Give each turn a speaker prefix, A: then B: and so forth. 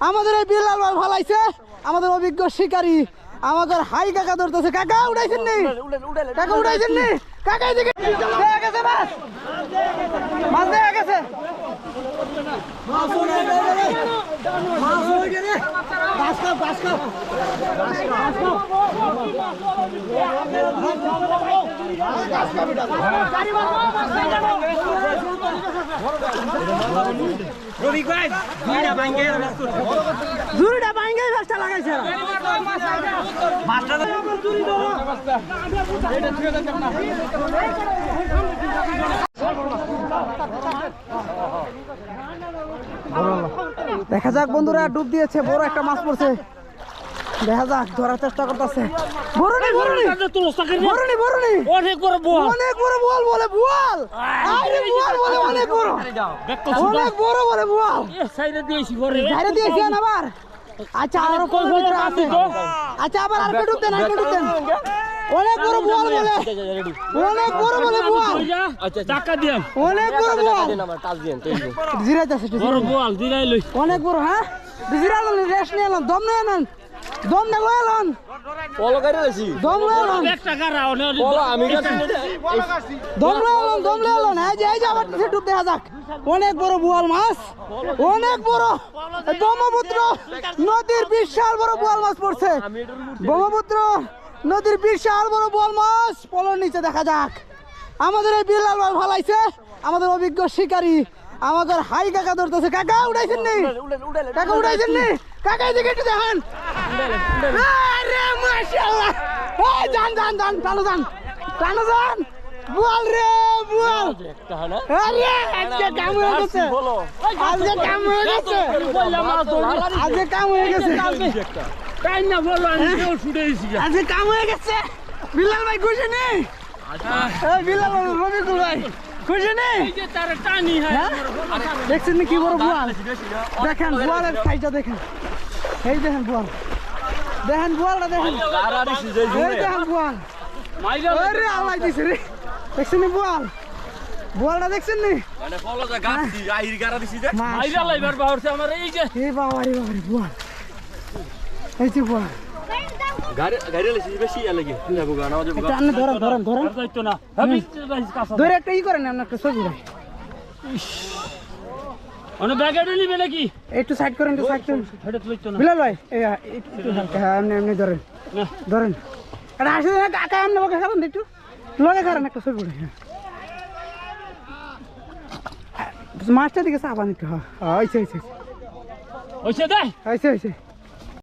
A: আমাদের এই বিল্লাল ভাই ভালাইছে আমাদের অভিজ্ঞ শিকারী। আমাদের হাই কাকা ধরতেছে। কাকা উঠাইছেন নি? কাকা উঠাইছেন নি? কাকা এদিকে। দেখা গেছে মাছ মাছ দেখা গেছে জুড়িটা ভাঙ্গে গাছটা লাগাইছে। দেখা যাক বন্ধুরা ডুব দিয়েছে বড় একটা মাছ পড়ছে। দেখা যাক ধরার চেষ্টা করতেছে।
B: অনেক বড় বল
A: অনেক বড় বল বলে বুয়াল। আরে বুয়াল বলে অনেক বড়। অনেক বড় বলে বুয়াল।
B: সাইডে দিয়েছি ঘরে
A: বাইরে দিয়েছেন আবার? আচ্ছা আরও কোন ভিতরে আছে? আচ্ছা আবার আর ডুব দেন আর ডুব দেন। অনেক বড় বলে। অনেক বড় বলে বুয়াল।
B: টাকা দিয়াম
A: অনেক বড় বুয়াল। জিরাইতেছে
B: বড় বল দিলাই লই।
A: অনেক বড় হ্যাঁ? রেস্ট নিয়ে দম নিয়ে নেন। দম না লয়েলেন দম লয়েলেন
B: একটা গারা
A: দম
B: আমি
A: লয়েলেন দম লয়েলেন এই যে এই যে আবার নিচে ডুব দেখা যাক। অনেক বড় বুয়াল মাছ অনেক বড়। ব্রহ্মপুত্র নদীর বিশাল বড় বুয়াল মাছ পড়ছে। ব্রহ্মপুত্র নদীর বিশাল বড় বুয়াল মাছ। পলর নিচে দেখা যাক। আমাদের এই বিল্লাল ভাই ভালাইছে। আমাদের অভিজ্ঞ শিকারী। আমাদের হাই কাকা ধরতেছে। কাকা উঠাইছেন নি? কাকা উঠাইছেন নি? কাকা এদিকে একটু দেখেন। আরে মাশাআল্লাহ। যান যান যান টানো যান। টানো যান। বুয়াল রে বুয়াল আরে আজকে কাম হয়ে গেছে। আজকে কাম হয়ে গেছে। আজকে কাম হয়ে গেছে।
B: না বলো আমি কেউ ছুটে দিছি
A: আজকে কাম হয়ে গেছে। বিল্লাল ভাই খুশি নেই এই বিল্লাল ভাই রবিকুল ভাই খুশি নেই
B: এই যে তার টানি
A: হ্যাঁ? দেখছেন না কি বড় বুয়াল? দেখেন বুয়ালের সাইজটা দেখেন। এই দেখেন বুয়াল। দেখেন বুয়ালটা দেখেন। এই দেখেন দিছে রে। দেখছেন নি বুয়াল দেখছেন নি? মা
B: মাইলা লাইবার বাহরছে এই
A: বাবা রে বাবা রে বুয়াল এই যে বুয়াল ধরেন ধরেন ধরেন।
B: আর যাইতো না। আমি যাইছি কাছে
A: ধরে একটা ই করেন আপনি একটা ছবি ভাই
B: অনে ব্যাগে নিবে নাকি?
A: একটু সাইড করেন একটু সাইড করেন।
B: এটা তুলতো না?
A: বিলাল ভাই এই একটু হালকা হ্যাঁ এমনি এমনি ধরেন। ধরেন। এটা আসে না কাকা এমনি লগে খাবেন একটু। লগে খাবেন একটা ছবি উঠে মাছটা দিকে সাবান একটু হ্যাঁ। হ্যাঁ, হয়েছে হয়েছে
B: ওইছে দে?
A: হয়েছে হয়েছে